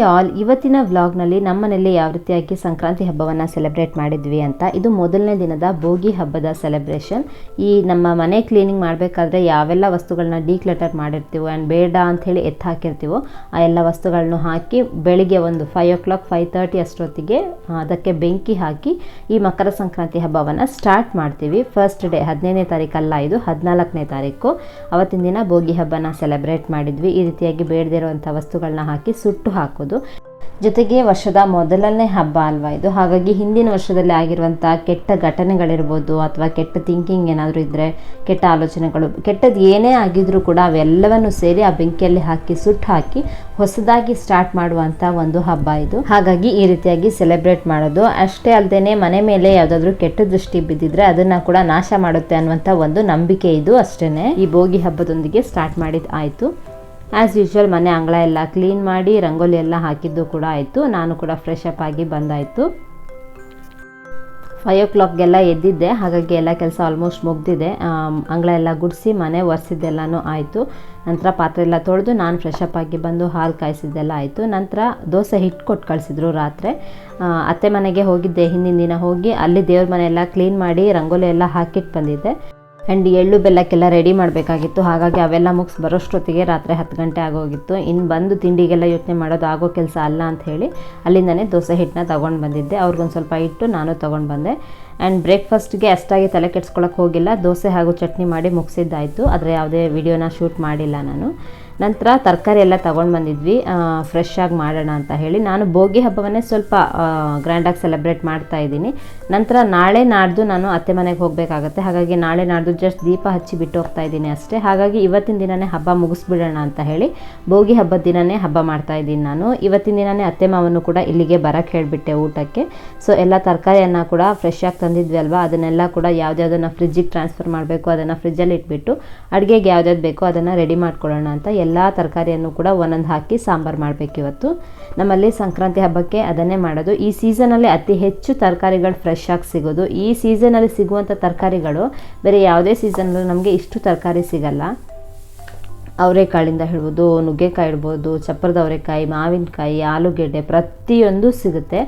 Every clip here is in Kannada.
Hi all. ಇವತ್ತಿನ ವ್ಲಾಗ್ನಲ್ಲಿ ನಮ್ಮನೇಲಿ ಯಾವ ರೀತಿಯಾಗಿ ಸಂಕ್ರಾಂತಿ ಹಬ್ಬವನ್ನು ಸೆಲೆಬ್ರೇಟ್ ಮಾಡಿದ್ವಿ ಅಂತ. ಇದು ಮೊದಲನೇ ದಿನದ ಭೋಗಿ ಹಬ್ಬದ ಸೆಲೆಬ್ರೇಷನ್. ಈ ನಮ್ಮ ಮನೆ ಕ್ಲೀನಿಂಗ್ ಮಾಡಬೇಕಾದ್ರೆ ಯಾವೆಲ್ಲ ವಸ್ತುಗಳನ್ನ ಡೀಕ್ಲೆಟರ್ ಮಾಡಿರ್ತೀವೋ ಆ್ಯಂಡ್ ಬೇಡ ಅಂಥೇಳಿ ಎತ್ತು ಹಾಕಿರ್ತೀವೋ, ಆ ಎಲ್ಲ ವಸ್ತುಗಳನ್ನು ಹಾಕಿ ಬೆಳಿಗ್ಗೆ ಒಂದು five o'clock five thirty ಅಷ್ಟೊತ್ತಿಗೆ ಅದಕ್ಕೆ ಬೆಂಕಿ ಹಾಕಿ ಈ ಮಕರ ಸಂಕ್ರಾಂತಿ ಹಬ್ಬವನ್ನು ಸ್ಟಾರ್ಟ್ ಮಾಡ್ತೀವಿ. ಫಸ್ಟ್ ಡೇ ಹದಿನೈದನೇ ತಾರೀಕಲ್ಲ ಇದು, ಹದಿನಾಲ್ಕನೇ ತಾರೀಕು. ಅವತ್ತಿನ ದಿನ ಭೋಗಿ ಹಬ್ಬನ ಸೆಲೆಬ್ರೇಟ್ ಮಾಡಿದ್ವಿ. ಈ ರೀತಿಯಾಗಿ ಬೇಡದಿರುವಂಥ ವಸ್ತುಗಳನ್ನ ಹಾಕಿ ಸುಟ್ಟು ಹಾಕೋದು. ಜೊತೆಗೆ ವರ್ಷದ ಮೊದಲನೇ ಹಬ್ಬ ಅಲ್ವಾ ಇದು? ಹಾಗಾಗಿ ಹಿಂದಿನ ವರ್ಷದಲ್ಲಿ ಆಗಿರುವಂಥ ಕೆಟ್ಟ ಘಟನೆಗಳಿರ್ಬೋದು ಅಥವಾ ಕೆಟ್ಟ ಥಿಂಕಿಂಗ್ ಏನಾದರೂ ಇದ್ದರೆ ಕೆಟ್ಟ ಆಲೋಚನೆಗಳು ಕೆಟ್ಟದ್ದು ಏನೇ ಆಗಿದ್ರೂ ಕೂಡ ಅವೆಲ್ಲವನ್ನು ಸೇರಿ ಆ ಬೆಂಕಿಯಲ್ಲಿ ಹಾಕಿ, ಸುಟ್ಟು ಹಾಕಿ ಹೊಸದಾಗಿ ಸ್ಟಾರ್ಟ್ ಮಾಡುವಂಥ ಒಂದು ಹಬ್ಬ ಇದು. ಹಾಗಾಗಿ ಈ ರೀತಿಯಾಗಿ ಸೆಲೆಬ್ರೇಟ್ ಮಾಡೋದು. ಅಷ್ಟೇ ಅಲ್ಲದೆ ಮನೆ ಮೇಲೆ ಯಾವುದಾದ್ರೂ ಕೆಟ್ಟ ದೃಷ್ಟಿ ಬಿದ್ದಿದ್ರೆ ಅದನ್ನ ಕೂಡ ನಾಶ ಮಾಡುತ್ತೆ ಅನ್ನುವಂಥ ಒಂದು ನಂಬಿಕೆ ಇದು ಅಷ್ಟೇ ಈ ಭೋಗಿ ಹಬ್ಬದೊಂದಿಗೆ ಸ್ಟಾರ್ಟ್ ಮಾಡಿದ್ದು ಆಯಿತು. ಆ್ಯಸ್ ಯೂಶ್ವಲ್ ಮನೆ ಅಂಗಳ ಎಲ್ಲ ಕ್ಲೀನ್ ಮಾಡಿ, ರಂಗೋಲಿ ಎಲ್ಲ ಹಾಕಿದ್ದು ಕೂಡ ಆಯಿತು. ನಾನು ಕೂಡ ಫ್ರೆಶ್ ಅಪ್ ಆಗಿ ಬಂದಾಯಿತು. ಫೈವ್ ಓ ಕ್ಲಾಕ್ಗೆಲ್ಲ ಎದ್ದಿದ್ದೆ. ಹಾಗಾಗಿ ಎಲ್ಲ ಕೆಲಸ ಆಲ್ಮೋಸ್ಟ್ ಮುಗ್ದಿದೆ. ಅಂಗಳ ಎಲ್ಲ ಗುಡಿಸಿ, ಮನೆ ಒರೆಸಿದ್ದೆಲ್ಲನೂ ಆಯಿತು. ನಂತರ ಪಾತ್ರೆ ಎಲ್ಲ ತೊಳೆದು ನಾನು ಫ್ರೆಶ್ ಅಪ್ ಆಗಿ ಬಂದು ಹಾಲು ಕಾಯಿಸಿದ್ದೆಲ್ಲ ಆಯಿತು. ನಂತರ ದೋಸೆ ಹಿಟ್ಟು ಕೊಟ್ಟು ಕಳಿಸಿದ್ರು ರಾತ್ರಿ. ಅತ್ತೆ ಮನೆಗೆ ಹೋಗಿದ್ದೆ. ಹಿಂದಿನ ದಿನ ಹೋಗಿ ಅಲ್ಲಿ ದೇವ್ರ ಮನೆ ಎಲ್ಲ ಕ್ಲೀನ್ ಮಾಡಿ, ರಂಗೋಲಿ ಎಲ್ಲ ಹಾಕಿಟ್ಟು ಬಂದಿದ್ದೆ. ಆ್ಯಂಡ್ ಎಳ್ಳು ಬೆಲ್ಲಕ್ಕೆಲ್ಲ ರೆಡಿ ಮಾಡಬೇಕಾಗಿತ್ತು. ಹಾಗಾಗಿ ಅವೆಲ್ಲ ಮುಗಿಸ್ ಬರೋಷ್ಟೊತ್ತಿಗೆ ರಾತ್ರಿ ಹತ್ತು ಗಂಟೆ ಆಗೋಗಿತ್ತು. ಇನ್ನು ಬಂದು ತಿಂಡಿಗೆಲ್ಲ ಯೋಚನೆ ಮಾಡೋದು ಆಗೋ ಕೆಲಸ ಅಲ್ಲ ಅಂತ ಹೇಳಿ ಅಲ್ಲಿಂದನೇ ದೋಸೆ ಹಿಟ್ಟನ್ನ ತೊಗೊಂಡು ಬಂದಿದ್ದೆ. ಅವ್ರಿಗೊಂದು ಸ್ವಲ್ಪ ಇಟ್ಟು ನಾನು ತೊಗೊಂಡು ಬಂದೆ. ಆ್ಯಂಡ್ ಬ್ರೇಕ್ಫಾಸ್ಟ್ಗೆ ಅಷ್ಟಾಗಿ ತಲೆ ಕೆಡ್ಸ್ಕೊಳಕ್ಕೆ ಹೋಗಿಲ್ಲ. ದೋಸೆ ಹಾಗೂ ಚಟ್ನಿ ಮಾಡಿ ಮುಗಿಸಿದ್ದಾಯಿತು. ಆದರೆ ಯಾವುದೇ ವಿಡಿಯೋನ ಶೂಟ್ ಮಾಡಿಲ್ಲ ನಾನು. ನಂತರ ತರಕಾರಿ ಎಲ್ಲ ತಗೊಂಡು ಬಂದಿದ್ವಿ. ಫ್ರೆಶ್ ಆಗಿ ಮಾಡೋಣ ಅಂತ ಹೇಳಿ ನಾನು ಭೋಗಿ ಹಬ್ಬವನ್ನೇ ಸ್ವಲ್ಪ ಗ್ರ್ಯಾಂಡಾಗಿ ಸೆಲೆಬ್ರೇಟ್ ಮಾಡ್ತಾ ಇದ್ದೀನಿ. ನಂತರ ನಾಳೆ ನಾಡ್ದು ನಾನು ಅತ್ತೆ ಮನೆಗೆ ಹೋಗಬೇಕಾಗತ್ತೆ. ಹಾಗಾಗಿ ನಾಳೆ ನಾಡ್ದು ಜಸ್ಟ್ ದೀಪ ಹಚ್ಚಿ ಬಿಟ್ಟು ಹೋಗ್ತಾ ಇದ್ದೀನಿ ಅಷ್ಟೇ. ಹಾಗಾಗಿ ಇವತ್ತಿನ ದಿನನೇ ಹಬ್ಬ ಮುಗಿಸ್ಬಿಡೋಣ ಅಂತ ಹೇಳಿ ಭೋಗಿ ಹಬ್ಬದ ದಿನನೇ ಹಬ್ಬ ಮಾಡ್ತಾ ಇದ್ದೀನಿ ನಾನು. ಇವತ್ತಿನ ದಿನನೇ ಅತ್ತೆ ಮಾವನ್ನು ಕೂಡ ಇಲ್ಲಿಗೆ ಬರಕ್ಕೆ ಹೇಳಿಬಿಟ್ಟೆ ಊಟಕ್ಕೆ. ಸೊ ಎಲ್ಲ ತರಕಾರಿಯನ್ನು ಕೂಡ ಫ್ರೆಶ್ ಆಗಿ ತಂದಿದ್ವಿ ಅಲ್ವಾ? ಅದನ್ನೆಲ್ಲ ಕೂಡ ಯಾವುದ್ಯಾವ್ದನ್ನು ಫ್ರಿಜ್ಜಿಗೆ ಟ್ರಾನ್ಸ್ಫರ್ ಮಾಡಬೇಕು, ಅದನ್ನು ಫ್ರಿಜ್ಜಲ್ಲಿ ಇಟ್ಬಿಟ್ಟು ಅಡುಗೆಗೆ ಯಾವ್ದು ಬೇಕೋ ಅದನ್ನು ರೆಡಿ ಮಾಡ್ಕೊಳ್ಳೋಣ ಅಂತ ಎಲ್ಲ ತರಕಾರಿಯನ್ನು ಕೂಡ ಒಂದೊಂದು ಹಾಕಿ ಸಾಂಬಾರು ಮಾಡಬೇಕು ಇವತ್ತು. ನಮ್ಮಲ್ಲಿ ಸಂಕ್ರಾಂತಿ ಹಬ್ಬಕ್ಕೆ ಅದನ್ನೇ ಮಾಡೋದು. ಈ ಸೀಸನಲ್ಲಿ ಅತಿ ಹೆಚ್ಚು ತರಕಾರಿಗಳು ಫ್ರೆಶ್ ಆಗಿ ಸಿಗೋದು. ಈ ಸೀಸನಲ್ಲಿ ಸಿಗುವಂಥ ತರಕಾರಿಗಳು ಬೇರೆ ಯಾವುದೇ ಸೀಸನಲ್ಲೂ ನಮಗೆ ಇಷ್ಟು ತರಕಾರಿ ಸಿಗಲ್ಲ. ಅವರೆಕಾಳಿಂದ ಹೇಳ್ಬೋದು, ನುಗ್ಗೆಕಾಯಿ ಇಡ್ಬೋದು ಚಪ್ಪರದ ಅವರೆಕಾಯಿ ಮಾವಿನಕಾಯಿ, ಆಲೂಗೆಡ್ಡೆ ಪ್ರತಿಯೊಂದು ಸಿಗುತ್ತೆ.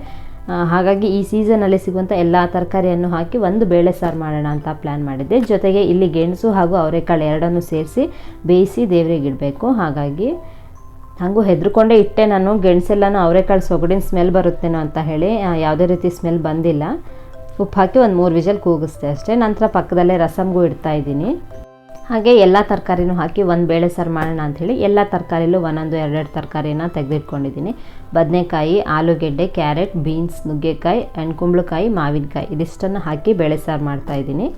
ಹಾಗಾಗಿ ಈ ಸೀಸನಲ್ಲಿ ಸಿಗುವಂಥ ಎಲ್ಲ ತರಕಾರಿಯನ್ನು ಹಾಕಿ ಒಂದು ಬೇಳೆ ಸಾರು ಮಾಡೋಣ ಅಂತ ಪ್ಲ್ಯಾನ್ ಮಾಡಿದ್ದೆ. ಜೊತೆಗೆ ಇಲ್ಲಿ ಗೆಣಸು ಹಾಗೂ ಅವರೆಕಾಳು ಎರಡನ್ನೂ ಸೇರಿಸಿ ಬೇಯಿಸಿ ದೇವರಿಗೆ ಇಡಬೇಕು. ಹಾಗಾಗಿ ಹಾಗೂ ಹೆದರ್ಕೊಂಡೇ ಇಟ್ಟೆ ನಾನು. ಗೆಣಸೆಲ್ಲನೂ ಅವರೆಕಾಳು ಸೊಗಡಿನ ಸ್ಮೆಲ್ ಬರುತ್ತೇನೋ ಅಂತ ಹೇಳಿ ಯಾವುದೇ ರೀತಿ ಸ್ಮೆಲ್ ಬಂದಿಲ್ಲ. ಉಪ್ಪು ಹಾಕಿ ಒಂದು ಮೂರು ವಿಜಲ್ ಕೂಗಿಸ್ತೆ ಅಷ್ಟೇ. ನಂತರ ಪಕ್ಕದಲ್ಲೇ ರಸಮ್ಗೂ ಇಡ್ತಾ ಇದ್ದೀನಿ. ಹಾಗೆ ಎಲ್ಲ ತರಕಾರಿನೂ ಹಾಕಿ ಒಂದು ಬೇಳೆ ಸಾರು ಮಾಡೋಣ ಅಂಥೇಳಿ ಎಲ್ಲ ತರಕಾರಿಲೂ ಒಂದೊಂದು ಎರಡೆರಡು ತರಕಾರಿನ ತೆಗೆದಿಟ್ಕೊಂಡಿದ್ದೀನಿ. ಬದನೆಕಾಯಿ, ಆಲೂಗೆಡ್ಡೆ, ಕ್ಯಾರೆಟ್, ಬೀನ್ಸ್, ನುಗ್ಗೆಕಾಯಿ ಆ್ಯಂಡ್ ಕುಂಬಳಕಾಯಿ, ಮಾವಿನಕಾಯಿ ಇದಿಷ್ಟನ್ನು ಹಾಕಿ ಬೇಳೆ ಸಾರು ಮಾಡ್ತಾಯಿದ್ದೀನಿ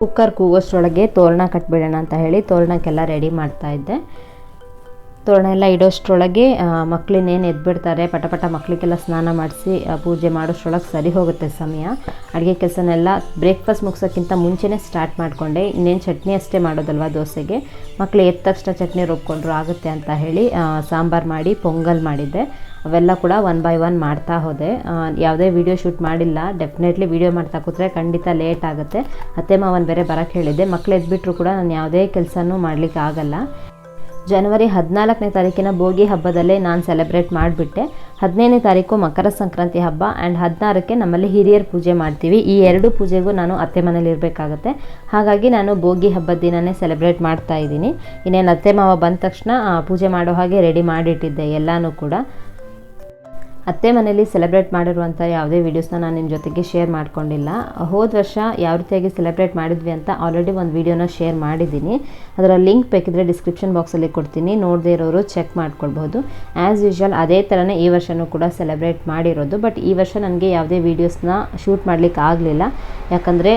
ಕುಕ್ಕರ್ ಕೂಗೋಷ್ಟರೊಳಗೆ ತೋರಣ ಕಟ್ಬಿಡೋಣ ಅಂತ ಹೇಳಿ ತೋರಣಕ್ಕೆಲ್ಲ ರೆಡಿ ಮಾಡ್ತಾ ಇದ್ದೆ. ತೋರಣ ಎಲ್ಲ ಇಡೋಷ್ಟ್ರೊಳಗೆ ಮಕ್ಕಳನ್ನೇನು ಎದ್ಬಿಡ್ತಾರೆ, ಪಟ ಪಟ ಮಕ್ಕಳಿಗೆಲ್ಲ ಸ್ನಾನ ಮಾಡಿಸಿ ಪೂಜೆ ಮಾಡೋಷ್ಟ್ರೊಳಗೆ ಸರಿ ಹೋಗುತ್ತೆ ಸಮಯ. ಅಡುಗೆ ಕೆಲಸನೆಲ್ಲ ಬ್ರೇಕ್ಫಾಸ್ಟ್ ಮುಗಿಸೋಕ್ಕಿಂತ ಮುಂಚೆನೇ ಸ್ಟಾರ್ಟ್ ಮಾಡಿಕೊಂಡೆ. ಇನ್ನೇನು ಚಟ್ನಿ ಅಷ್ಟೇ ಮಾಡೋದಲ್ವ ದೋಸೆಗೆ? ಮಕ್ಕಳು ಎದ್ದ ತಕ್ಷಣ ಚಟ್ನಿ ರುಬ್ಕೊಂಡ್ರು ಆಗುತ್ತೆ ಅಂತ ಹೇಳಿ ಸಾಂಬಾರು ಮಾಡಿ, ಪೊಂಗಲ್ ಮಾಡಿದ್ದೆ. ಅವೆಲ್ಲ ಕೂಡ ಒನ್ ಬೈ ಒನ್ ಮಾಡ್ತಾ ಹೋದೆ. ಯಾವುದೇ ವೀಡಿಯೋ ಶೂಟ್ ಮಾಡಿಲ್ಲ. ಡೆಫಿನೆಟ್ಲಿ ವಿಡಿಯೋ ಮಾಡ್ತಾ ಕೂತ್ರೆ ಖಂಡಿತ ಲೇಟ್ ಆಗುತ್ತೆ. ಅತ್ತೆ ಮಾವನ್ ಬೇರೆ ಬರೋಕ್ಕೆ ಹೇಳಿದ್ದೆ. ಮಕ್ಕಳು ಎದ್ಬಿಟ್ರು ಕೂಡ ನಾನು ಯಾವುದೇ ಕೆಲಸನೂ ಮಾಡಲಿಕ್ಕೆ ಆಗಲ್ಲ ಜನವರಿ ಹದಿನಾಲ್ಕನೇ ತಾರೀಕಿನ ಭೋಗಿ ಹಬ್ಬದಲ್ಲೇ ನಾನು ಸೆಲೆಬ್ರೇಟ್ ಮಾಡಿಬಿಟ್ಟೆ. ಹದಿನೈದನೇ ತಾರೀಕು ಮಕರ ಸಂಕ್ರಾಂತಿ ಹಬ್ಬ ಆ್ಯಂಡ್ ಹದಿನಾರಕ್ಕೆ ನಮ್ಮಲ್ಲಿ ಹಿರಿಯರ ಪೂಜೆ ಮಾಡ್ತೀವಿ. ಈ ಎರಡು ಪೂಜೆಗೂ ನಾನು ಅತ್ತೆ ಮನೇಲಿ ಇರಬೇಕಾಗತ್ತೆ. ಹಾಗಾಗಿ ನಾನು ಭೋಗಿ ಹಬ್ಬದ ದಿನನೇ ಸೆಲೆಬ್ರೇಟ್ ಮಾಡ್ತಾ ಇದ್ದೀನಿ. ಇನ್ನೇನು ಅತ್ತೆ ಮಾವ ಬಂದ ತಕ್ಷಣ ಪೂಜೆ ಮಾಡೋ ಹಾಗೆ ರೆಡಿ ಮಾಡಿಟ್ಟಿದ್ದೆ ಎಲ್ಲನೂ ಕೂಡ. ಅತ್ತೆ ಮನೇಲಿ ಸೆಲೆಬ್ರೇಟ್ ಮಾಡಿರುವಂಥ ಯಾವುದೇ ವೀಡಿಯೋಸ್ನ ನಾನು ನಿಮ್ಮ ಜೊತೆಗೆ ಶೇರ್ ಮಾಡ್ಕೊಂಡಿಲ್ಲ. ಹೋದ ವರ್ಷ ಯಾವ ರೀತಿಯಾಗಿ ಸೆಲೆಬ್ರೇಟ್ ಮಾಡಿದ್ವಿ ಅಂತ ಆಲ್ರೆಡಿ ಒಂದು ವೀಡಿಯೋನ ಶೇರ್ ಮಾಡಿದ್ದೀನಿ. ಅದರ ಲಿಂಕ್ ಬೇಕಿದ್ರೆ ಡಿಸ್ಕ್ರಿಪ್ಷನ್ ಬಾಕ್ಸಲ್ಲಿ ಕೊಡ್ತೀನಿ. ನೋಡದೇ ಇರೋರು ಚೆಕ್ ಮಾಡ್ಕೊಳ್ಬೋದು ಆ್ಯಸ್ ಯೂಶ್ವಲ್ ಅದೇ ಥರನೇ ಈ ವರ್ಷವೂ ಕೂಡ ಸೆಲೆಬ್ರೇಟ್ ಮಾಡಿರೋದು. ಬಟ್ ಈ ವರ್ಷ ನನಗೆ ಯಾವುದೇ ವೀಡಿಯೋಸ್ನ ಶೂಟ್ ಮಾಡಲಿಕ್ಕೆ ಆಗಲಿಲ್ಲ. ಯಾಕಂದರೆ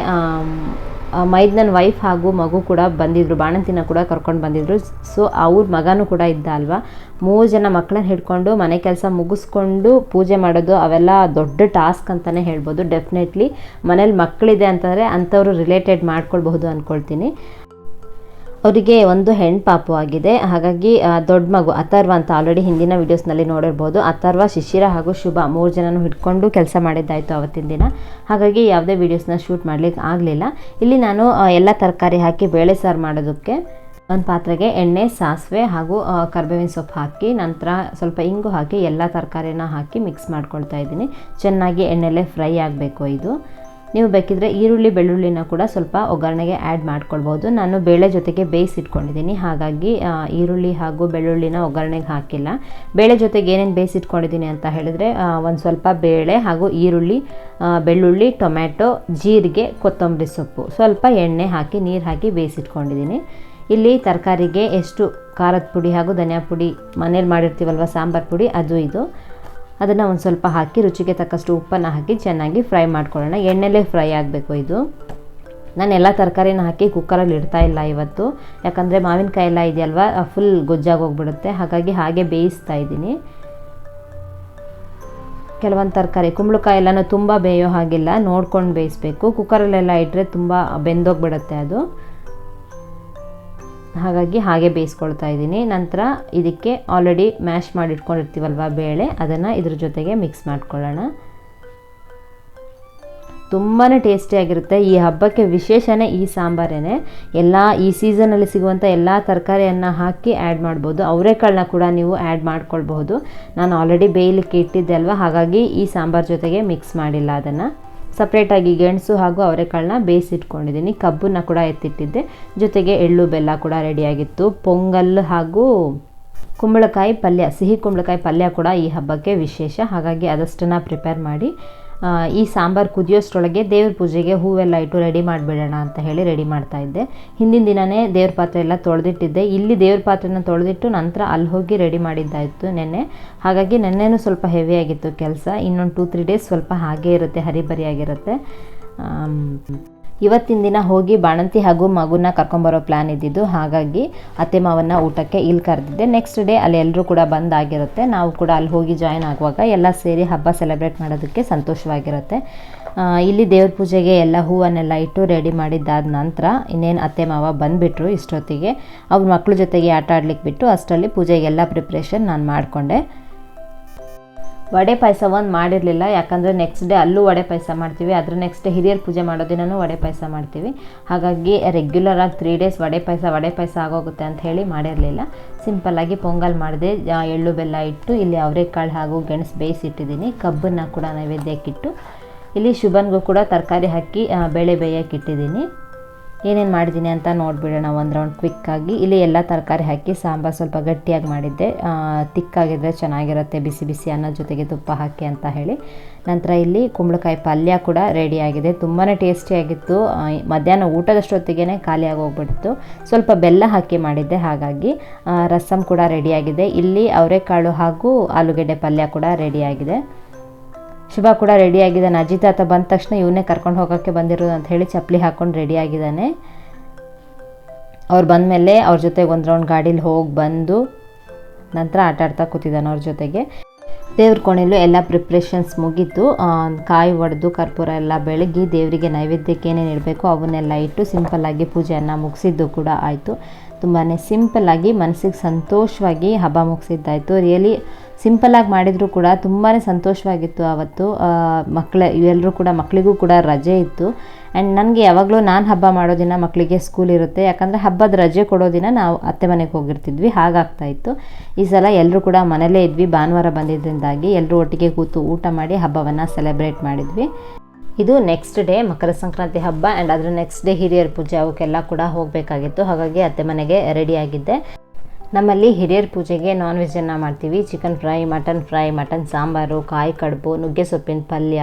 ಮೈದ್ ವೈಫ್ ಹಾಗೂ ಮಗು ಕೂಡ ಬಂದಿದ್ರು. ಬಾಣಂತಿನ ಕೂಡ ಕರ್ಕೊಂಡು ಬಂದಿದ್ರು. ಸೊ ಅವ್ರ ಮಗನೂ ಕೂಡ ಇದ್ದ ಅಲ್ವಾ? ಮೂರು ಜನ ಮಕ್ಕಳನ್ನ ಹಿಡ್ಕೊಂಡು ಮನೆ ಕೆಲಸ ಮುಗಿಸ್ಕೊಂಡು ಪೂಜೆ ಮಾಡೋದು ಅವೆಲ್ಲ ದೊಡ್ಡ ಟಾಸ್ಕ್ ಅಂತಲೇ ಹೇಳ್ಬೋದು. ಡೆಫಿನೆಟ್ಲಿ ಮನೇಲಿ ಮಕ್ಕಳಿದೆ ಅಂತಂದರೆ ಅಂಥವ್ರು ರಿಲೇಟೆಡ್ ಮಾಡ್ಕೊಳ್ಬಹುದು ಅಂದ್ಕೊಳ್ತೀನಿ ಅವರಿಗೆ ಒಂದು ಹೆಣ್ಣು ಪಾಪು ಆಗಿದೆ. ಹಾಗಾಗಿ ದೊಡ್ಡ ಮಗು ಅಥರ್ವ ಅಂತ ಆಲ್ರೆಡಿ ಹಿಂದಿನ ವೀಡಿಯೋಸ್ನಲ್ಲಿ ನೋಡಿರ್ಬೋದು. ಅಥರ್ವ, ಶಿಶಿರ ಹಾಗೂ ಶುಭ ಮೂರು ಜನನೂ ಹಿಡ್ಕೊಂಡು ಕೆಲಸ ಮಾಡಿದ್ದಾಯಿತು ಅವತ್ತಿನ ದಿನ. ಹಾಗಾಗಿ ಯಾವುದೇ ವೀಡಿಯೋಸ್ನ ಶೂಟ್ ಮಾಡಲಿಕ್ಕೆ ಆಗಲಿಲ್ಲ. ಇಲ್ಲಿ ನಾನು ಎಲ್ಲ ತರಕಾರಿ ಹಾಕಿ ಬೇಳೆ ಸಾರು ಮಾಡೋದಕ್ಕೆ ಒಂದು ಪಾತ್ರೆಗೆ ಎಣ್ಣೆ, ಸಾಸಿವೆ ಹಾಗೂ ಕರ್ಬೇವಿನ ಸೊಪ್ಪು ಹಾಕಿ, ನಂತರ ಸ್ವಲ್ಪ ಇಂಗು ಹಾಕಿ, ಎಲ್ಲ ತರಕಾರಿನ ಹಾಕಿ ಮಿಕ್ಸ್ ಮಾಡ್ಕೊಳ್ತಾ ಇದ್ದೀನಿ. ಚೆನ್ನಾಗಿ ಎಣ್ಣೆಲೆ ಫ್ರೈ ಆಗಬೇಕು ಇದು. ನೀವು ಬೇಕಿದ್ರೆ ಈರುಳ್ಳಿ, ಬೆಳ್ಳುಳ್ಳಿನ ಕೂಡ ಸ್ವಲ್ಪ ಒಗ್ಗರಣೆಗೆ ಆ್ಯಡ್ ಮಾಡ್ಕೊಳ್ಬೋದು. ನಾನು ಬೇಳೆ ಜೊತೆಗೆ ಬೇಯಿಸಿಟ್ಕೊಂಡಿದ್ದೀನಿ ಹಾಗಾಗಿ ಈರುಳ್ಳಿ ಹಾಗೂ ಬೆಳ್ಳುಳ್ಳಿನ ಒಗ್ಗರಣೆಗೆ ಹಾಕಿಲ್ಲ. ಬೇಳೆ ಜೊತೆಗೆ ಏನೇನು ಬೇಯಿಸಿಟ್ಕೊಂಡಿದ್ದೀನಿ ಅಂತ ಹೇಳಿದ್ರೆ ಒಂದು ಸ್ವಲ್ಪ ಬೇಳೆ ಹಾಗೂ ಈರುಳ್ಳಿ ಬೆಳ್ಳುಳ್ಳಿ, ಟೊಮ್ಯಾಟೊ, ಜೀರಿಗೆ, ಕೊತ್ತಂಬರಿ ಸೊಪ್ಪು. ಸ್ವಲ್ಪ ಎಣ್ಣೆ ಹಾಕಿ, ನೀರು ಹಾಕಿ ಬೇಯಿಸಿಟ್ಕೊಂಡಿದ್ದೀನಿ ಇಲ್ಲಿ ತರಕಾರಿಗೆ ಎಷ್ಟು, ಖಾರದ ಪುಡಿ ಹಾಗೂ ಧನಿಯಾ ಪುಡಿ ಮನೇಲಿ ಮಾಡಿರ್ತೀವಲ್ವ ಸಾಂಬಾರು ಪುಡಿ, ಅದು ಇದು. ಅದನ್ನು ಒಂದು ಸ್ವಲ್ಪ ಹಾಕಿ ರುಚಿಗೆ ತಕ್ಕಷ್ಟು ಉಪ್ಪನ್ನು ಹಾಕಿ ಚೆನ್ನಾಗಿ ಫ್ರೈ ಮಾಡ್ಕೊಳ್ಳೋಣ. ಎಣ್ಣೆಲೇ ಫ್ರೈ ಆಗಬೇಕು ಇದು. ನಾನು ಎಲ್ಲ ತರಕಾರಿನ ಹಾಕಿ ಕುಕ್ಕರಲ್ಲಿ ಇಡ್ತಾ ಇಲ್ಲ ಇವತ್ತು. ಯಾಕಂದರೆ ಮಾವಿನಕಾಯಿ ಎಲ್ಲ ಇದೆಯಲ್ವ ಫುಲ್ ಗೊಜ್ಜಾಗಿ ಹೋಗ್ಬಿಡುತ್ತೆ. ಹಾಗಾಗಿ ಹಾಗೆ ಬೇಯಿಸ್ತಾ ಇದ್ದೀನಿ. ಕೆಲವೊಂದು ತರಕಾರಿ, ಕುಂಬಳಕಾಯಿ ಎಲ್ಲನೂ ತುಂಬ ಬೇಯೋ ಹಾಗಿಲ್ಲ, ನೋಡ್ಕೊಂಡು ಬೇಯಿಸ್ಬೇಕು. ಕುಕ್ಕರಲ್ಲೆಲ್ಲ ಇಟ್ಟರೆ ತುಂಬ ಬೆಂದೋಗ್ಬಿಡುತ್ತೆ ಅದು. ಹಾಗಾಗಿ ಹಾಗೆ ಬೇಯಿಸ್ಕೊಳ್ತಾ ಇದ್ದೀನಿ. ನಂತರ ಇದಕ್ಕೆ ಆಲ್ರೆಡಿ ಮ್ಯಾಶ್ ಮಾಡಿಟ್ಕೊಂಡಿರ್ತೀವಲ್ವ ಬೇಳೆ, ಅದನ್ನು ಇದ್ರ ಜೊತೆಗೆ ಮಿಕ್ಸ್ ಮಾಡ್ಕೊಳ್ಳೋಣ. ತುಂಬಾ ಟೇಸ್ಟಿಯಾಗಿರುತ್ತೆ ಈ ಹಬ್ಬಕ್ಕೆ ವಿಶೇಷನೇ ಈ ಸಾಂಬಾರೇನೆ. ಎಲ್ಲ ಈ ಸೀಸನಲ್ಲಿ ಸಿಗುವಂಥ ಎಲ್ಲ ತರಕಾರಿಯನ್ನು ಹಾಕಿ ಆ್ಯಡ್ ಮಾಡ್ಬೋದು. ಅವರೆಕಾಳನ್ನ ಕೂಡ ನೀವು ಆ್ಯಡ್ ಮಾಡ್ಕೊಳ್ಬಹುದು. ನಾನು ಆಲ್ರೆಡಿ ಬೇಯಲಿಕ್ಕೆ ಇಟ್ಟಿದ್ದೆ ಅಲ್ವಾ? ಹಾಗಾಗಿ ಈ ಸಾಂಬಾರ್ ಜೊತೆಗೆ ಮಿಕ್ಸ್ ಮಾಡಿಲ್ಲ ಅದನ್ನು. ಸಪ್ರೇಟಾಗಿ ಗೆಣಸು ಹಾಗೂ ಅವರೆಕಾಳನ್ನ ಬೇಯಿಸಿಟ್ಕೊಂಡಿದ್ದೀನಿ. ಕಬ್ಬನ್ನ ಕೂಡ ಎತ್ತಿಟ್ಟಿದ್ದೆ. ಜೊತೆಗೆ ಎಳ್ಳು ಬೆಲ್ಲ ಕೂಡ ರೆಡಿಯಾಗಿತ್ತು ಪೊಂಗಲ್ ಹಾಗೂ ಕುಂಬಳಕಾಯಿ ಪಲ್ಯ, ಸಿಹಿ ಕುಂಬಳಕಾಯಿ ಪಲ್ಯ ಕೂಡ ಈ ಹಬ್ಬಕ್ಕೆ ವಿಶೇಷ. ಹಾಗಾಗಿ ಅದಷ್ಟನ್ನು ಪ್ರಿಪೇರ್ ಮಾಡಿ ಈ ಸಾಂಬಾರು ಕುದಿಯೋಷ್ಟರೊಳಗೆ ದೇವ್ರ ಪೂಜೆಗೆ ಹೂವೆಲ್ಲ ಇಟ್ಟು ರೆಡಿ ಮಾಡಿಬಿಡೋಣ ಅಂತ ಹೇಳಿ ರೆಡಿ ಮಾಡ್ತಾ ಇದ್ದೆ. ಹಿಂದಿನ ದಿನವೇ ದೇವ್ರ ಪಾತ್ರೆ ಎಲ್ಲ ತೊಳೆದಿಟ್ಟಿದ್ದೆ. ಇಲ್ಲಿ ದೇವ್ರ ಪಾತ್ರೆನ ತೊಳೆದಿಟ್ಟು ನಂತರ ಅಲ್ಲಿ ಹೋಗಿ ರೆಡಿ ಮಾಡಿದ್ದಾಯಿತು ನೆನ್ನೆ. ಹಾಗಾಗಿ ನೆನ್ನೆನೂ ಸ್ವಲ್ಪ ಹೆವಿ ಆಗಿತ್ತು ಕೆಲಸ. ಇನ್ನೊಂದು ಟೂ ತ್ರೀ ಡೇಸ್ ಸ್ವಲ್ಪ ಹಾಗೇ ಇರುತ್ತೆ, ಹರಿಬರಿಯಾಗಿರುತ್ತೆ. ಇವತ್ತಿನ ದಿನ ಹೋಗಿ ಬಾಣಂತಿ ಹಾಗೂ ಮಗುನ ಕರ್ಕೊಂಬರೋ ಪ್ಲ್ಯಾನ್ ಇದ್ದಿದ್ದು. ಹಾಗಾಗಿ ಅತ್ತೆ ಮಾವನ್ನ ಊಟಕ್ಕೆ ಇಲ್ಲಿ ಕರೆದಿದ್ದೆ. ನೆಕ್ಸ್ಟ್ ಡೇ ಅಲ್ಲಿ ಎಲ್ಲರೂ ಕೂಡ ಬಂದಾಗಿರುತ್ತೆ ನಾವು ಕೂಡ ಅಲ್ಲಿ ಹೋಗಿ ಜಾಯ್ನ್ ಆಗುವಾಗ ಎಲ್ಲ ಸೇರಿ ಹಬ್ಬ ಸೆಲೆಬ್ರೇಟ್ ಮಾಡೋದಕ್ಕೆ ಸಂತೋಷವಾಗಿರುತ್ತೆ. ಇಲ್ಲಿ ದೇವ್ರ ಪೂಜೆಗೆ ಎಲ್ಲ ಹೂವನ್ನೆಲ್ಲ ಇಟ್ಟು ರೆಡಿ ಮಾಡಿದ್ದಾದ ನಂತರ ಇನ್ನೇನು ಅತ್ತೆ ಮಾವ ಬಂದುಬಿಟ್ರು ಇಷ್ಟೊತ್ತಿಗೆ. ಅವ್ರ ಮಕ್ಕಳ ಜೊತೆಗೆ ಆಟ ಆಡ್ಲಿಕ್ಕೆ ಬಿಟ್ಟು ಅಷ್ಟರಲ್ಲಿ ಪೂಜೆಗೆಲ್ಲ ಪ್ರಿಪ್ರೇಷನ್ ನಾನು ಮಾಡಿಕೊಂಡೆ. ವಡೆ ಪಾಯಸ ಒಂದು ಮಾಡಿರಲಿಲ್ಲ, ಯಾಕಂದರೆ ನೆಕ್ಸ್ಟ್ ಡೇ ಅಲ್ಲೂ ವಡೆ ಪಾಯಸ ಮಾಡ್ತೀವಿ. ಅದ್ರ ನೆಕ್ಸ್ಟ್ ಡೇ ಹಿರಿಯರ ಪೂಜೆ ಮಾಡೋ ದಿನವೂ ವಡೆ ಪಾಯಸ ಮಾಡ್ತೀವಿ. ಹಾಗಾಗಿ ರೆಗ್ಯುಲರ್ ಆಗಿ ತ್ರೀ ಡೇಸ್ ವಡೆ ಪಾಯಸ ವಡೆ ಪಾಯಸ ಆಗೋಗುತ್ತೆ ಅಂತ ಹೇಳಿ ಮಾಡಿರಲಿಲ್ಲ. ಸಿಂಪಲ್ಲಾಗಿ ಪೊಂಗಲ್ ಮಾಡಿದೆ ಎಳ್ಳು ಬೆಲ್ಲ ಇಟ್ಟು ಇಲ್ಲಿ ಅವರೆಕಾಳು ಹಾಗೂ ಗೆಣಸು ಬೇಯಿಸಿಟ್ಟಿದ್ದೀನಿ. ಕಬ್ಬನ್ನು ಕೂಡ ನೈವೇದ್ಯಕ್ಕಿಟ್ಟು ಇಲ್ಲಿ ಶುಭನ್ಗೂ ಕೂಡ ತರಕಾರಿ ಹಾಕಿ ಬೇಳೆ ಬೇಯಕ್ಕೆ ಇಟ್ಟಿದ್ದೀನಿ. ಏನೇನು ಮಾಡಿದ್ದೀನಿ ಅಂತ ನೋಡಿಬಿಡೋಣ ಒಂದು ರೌಂಡ್ ಕ್ವಿಕ್ಕಾಗಿ ಇಲ್ಲಿ ಎಲ್ಲ ತರಕಾರಿ ಹಾಕಿ ಸಾಂಬಾರು ಸ್ವಲ್ಪ ಗಟ್ಟಿಯಾಗಿ ಮಾಡಿದ್ದೆ. ತಿಕ್ಕಾಗಿದ್ದರೆ ಚೆನ್ನಾಗಿರುತ್ತೆ ಬಿಸಿ ಬಿಸಿ ಅನ್ನ ಜೊತೆಗೆ ತುಪ್ಪ ಹಾಕಿ ಅಂತ ಹೇಳಿ. ನಂತರ ಇಲ್ಲಿ ಕುಂಬಳಕಾಯಿ ಪಲ್ಯ ಕೂಡ ರೆಡಿಯಾಗಿದೆ ತುಂಬಾ ಟೇಸ್ಟಿಯಾಗಿತ್ತು ಮಧ್ಯಾಹ್ನ ಊಟದಷ್ಟೊತ್ತಿಗೆ ಖಾಲಿಯಾಗಿ ಹೋಗ್ಬಿಡ್ತು ಸ್ವಲ್ಪ ಬೆಲ್ಲ ಹಾಕಿ ಮಾಡಿದ್ದೆ, ಹಾಗಾಗಿ ರಸಂ ಕೂಡ ರೆಡಿಯಾಗಿದೆ ಇಲ್ಲಿ ಅವರೆಕಾಳು ಹಾಗೂ ಆಲೂಗೆಡ್ಡೆ ಪಲ್ಯ ಕೂಡ ರೆಡಿಯಾಗಿದೆ ಶುಭ ಕೂಡ ರೆಡಿ ಆಗಿದ್ದಾನೆ. ಅಜಿತ್ ಆತ ಬಂದ ತಕ್ಷಣ ಇವನ್ನೇ ಕರ್ಕೊಂಡು ಹೋಗೋಕ್ಕೆ ಬಂದಿರೋದು ಅಂತ ಹೇಳಿ ಚಪ್ಪಲಿ ಹಾಕ್ಕೊಂಡು ರೆಡಿ ಆಗಿದ್ದಾನೆ. ಅವ್ರು ಬಂದಮೇಲೆ ಅವ್ರ ಜೊತೆಗೆ ಒಂದು ರೌಂಡ್ ಗಾಡೀಲಿ ಹೋಗಿ ಬಂದು ನಂತರ ಆಟ ಆಡ್ತಾ ಕೂತಿದ್ದಾನೆ ಅವ್ರ ಜೊತೆಗೆ. ದೇವ್ರ ಕೋಣೆಯಲ್ಲೂ ಎಲ್ಲ ಪ್ರಿಪ್ರೇಷನ್ಸ್ ಮುಗೀತು. ಕಾಯಿ ಒಡೆದು ಕರ್ಪೂರ ಎಲ್ಲ ಬೆಳಗಿ ದೇವರಿಗೆ ನೈವೇದ್ಯಕ್ಕೆ ಏನೇನು ಇಡಬೇಕು ಅವನ್ನೆಲ್ಲ ಇಟ್ಟು ಸಿಂಪಲ್ಲಾಗಿ ಪೂಜೆಯನ್ನು ಮುಗಿಸಿದ್ದು ಕೂಡ ಆಯಿತು. ತುಂಬಾ ಸಿಂಪಲ್ಲಾಗಿ ಮನಸ್ಸಿಗೆ ಸಂತೋಷವಾಗಿ ಹಬ್ಬ ಮುಗಿಸಿದ್ದಾಯಿತು. ರಿಯಲಿ ಸಿಂಪಲ್ಲಾಗಿ ಮಾಡಿದರೂ ಕೂಡ ತುಂಬಾ ಸಂತೋಷವಾಗಿತ್ತು ಆವತ್ತು. ಮಕ್ಕಳ ಇವೆಲ್ಲರೂ ಕೂಡ ಮಕ್ಕಳಿಗೂ ಕೂಡ ರಜೆ ಇತ್ತು. ಆ್ಯಂಡ್ ನನಗೆ ಯಾವಾಗಲೂ ನಾನು ಹಬ್ಬ ಮಾಡೋ ದಿನ ಮಕ್ಕಳಿಗೆ ಸ್ಕೂಲ್ ಇರುತ್ತೆ. ಯಾಕಂದರೆ ಹಬ್ಬದ ರಜೆ ಕೊಡೋ ದಿನ ನಾವು ಅತ್ತೆ ಮನೆಗೆ ಹೋಗಿರ್ತಿದ್ವಿ. ಹಾಗಾಗ್ತಾ ಇತ್ತು. ಈ ಸಲ ಎಲ್ಲರೂ ಕೂಡ ಮನೇಲೇ ಇದ್ವಿ. ಭಾನುವಾರ ಬಂದಿದ್ದರಿಂದಾಗಿ ಎಲ್ಲರೂ ಒಟ್ಟಿಗೆ ಕೂತು ಊಟ ಮಾಡಿ ಹಬ್ಬವನ್ನು ಸೆಲೆಬ್ರೇಟ್ ಮಾಡಿದ್ವಿ. ಇದು ನೆಕ್ಸ್ಟ್ ಡೇ ಮಕರ ಸಂಕ್ರಾಂತಿ ಹಬ್ಬ. ಆ್ಯಂಡ್ ಅದರ ನೆಕ್ಸ್ಟ್ ಡೇ ಹಿರಿಯರ ಪೂಜೆ ಅವಕ್ಕೆಲ್ಲ ಕೂಡ ಹೋಗಬೇಕಾಗಿತ್ತು. ಹಾಗಾಗಿ ಅತ್ತೆ ಮನೆಗೆ ರೆಡಿಯಾಗಿದ್ದೆ ನಮ್ಮಲ್ಲಿ ಹಿರಿಯರ ಪೂಜೆಗೆ ನಾನ್ ವೆಜ್ಜನ್ನು ಮಾಡ್ತೀವಿ. Chicken fry mutton fry mutton sambar, ಕಾಯಿ ಕಡುಬು, ನುಗ್ಗೆ ಸೊಪ್ಪಿನ ಪಲ್ಯ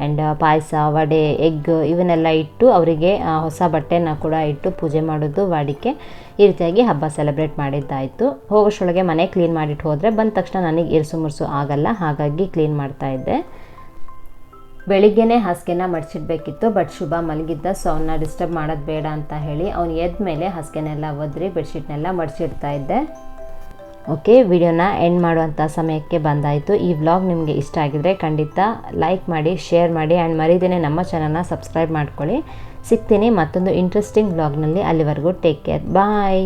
ಆ್ಯಂಡ್ ಪಾಯಸ, ವಡೆ ಎಗ್ ಇವನ್ನೆಲ್ಲ ಇಟ್ಟು ಅವರಿಗೆ ಹೊಸ ಬಟ್ಟೆನ ಕೂಡ ಇಟ್ಟು ಪೂಜೆ ಮಾಡೋದು ವಾಡಿಕೆ. ಈ ರೀತಿಯಾಗಿ ಹಬ್ಬ ಸೆಲೆಬ್ರೇಟ್ ಮಾಡಿದ್ದಾಯಿತು. ಹೋಗೋಷ್ಟೊಳಗೆ ಮನೆ ಕ್ಲೀನ್ ಮಾಡಿಟ್ಟು ಹೋದರೆ ಬಂದ ತಕ್ಷಣ ನನಗೆ ಇರಿಸು ಮುರುಸು ಆಗಲ್ಲ. ಹಾಗಾಗಿ ಕ್ಲೀನ್ ಮಾಡ್ತಾ ಇದ್ದೆ. ಬೆಳಿಗ್ಗೆನೇ ಹಾಸಿಗೆನ ಮಡಿಸಿಡ್ಬೇಕಿತ್ತು ಬಟ್ ಶುಭ ಮಲಗಿದ್ದ ಸೊ ಅವನ್ನ ಡಿಸ್ಟರ್ಬ್ ಮಾಡೋದು ಬೇಡ ಅಂತ ಹೇಳಿ ಅವ್ನು ಎದ್ದ ಮೇಲೆ ಹಾಸಿಗೆನೆಲ್ಲ ಒದ್ರಿ ಬೆಡ್ಶೀಟ್ನೆಲ್ಲ ಮಡಿಸಿಡ್ತಾ ಇದ್ದೆ. ಓಕೆ ವಿಡಿಯೋನ ಎಂಡ್ ಮಾಡುವಂಥ ಸಮಯಕ್ಕೆ ಬಂದಾಯಿತು. ಈ ವ್ಲಾಗ್ ನಿಮಗೆ ಇಷ್ಟ ಆಗಿದ್ರೆ ಖಂಡಿತ ಲೈಕ್ ಮಾಡಿ ಶೇರ್ ಮಾಡಿ ಆ್ಯಂಡ್ ಮರಿದೇನೆ ನಮ್ಮ ಚಾನಲ್ನ ಸಬ್ಸ್ಕ್ರೈಬ್ ಮಾಡ್ಕೊಳ್ಳಿ. ಸಿಗ್ತೀನಿ ಮತ್ತೊಂದು ಇಂಟ್ರೆಸ್ಟಿಂಗ್ ವ್ಲಾಗ್ನಲ್ಲಿ ಅಲ್ಲಿವರೆಗೂ ಟೇಕ್ ಕೇರ್ ಬಾಯ್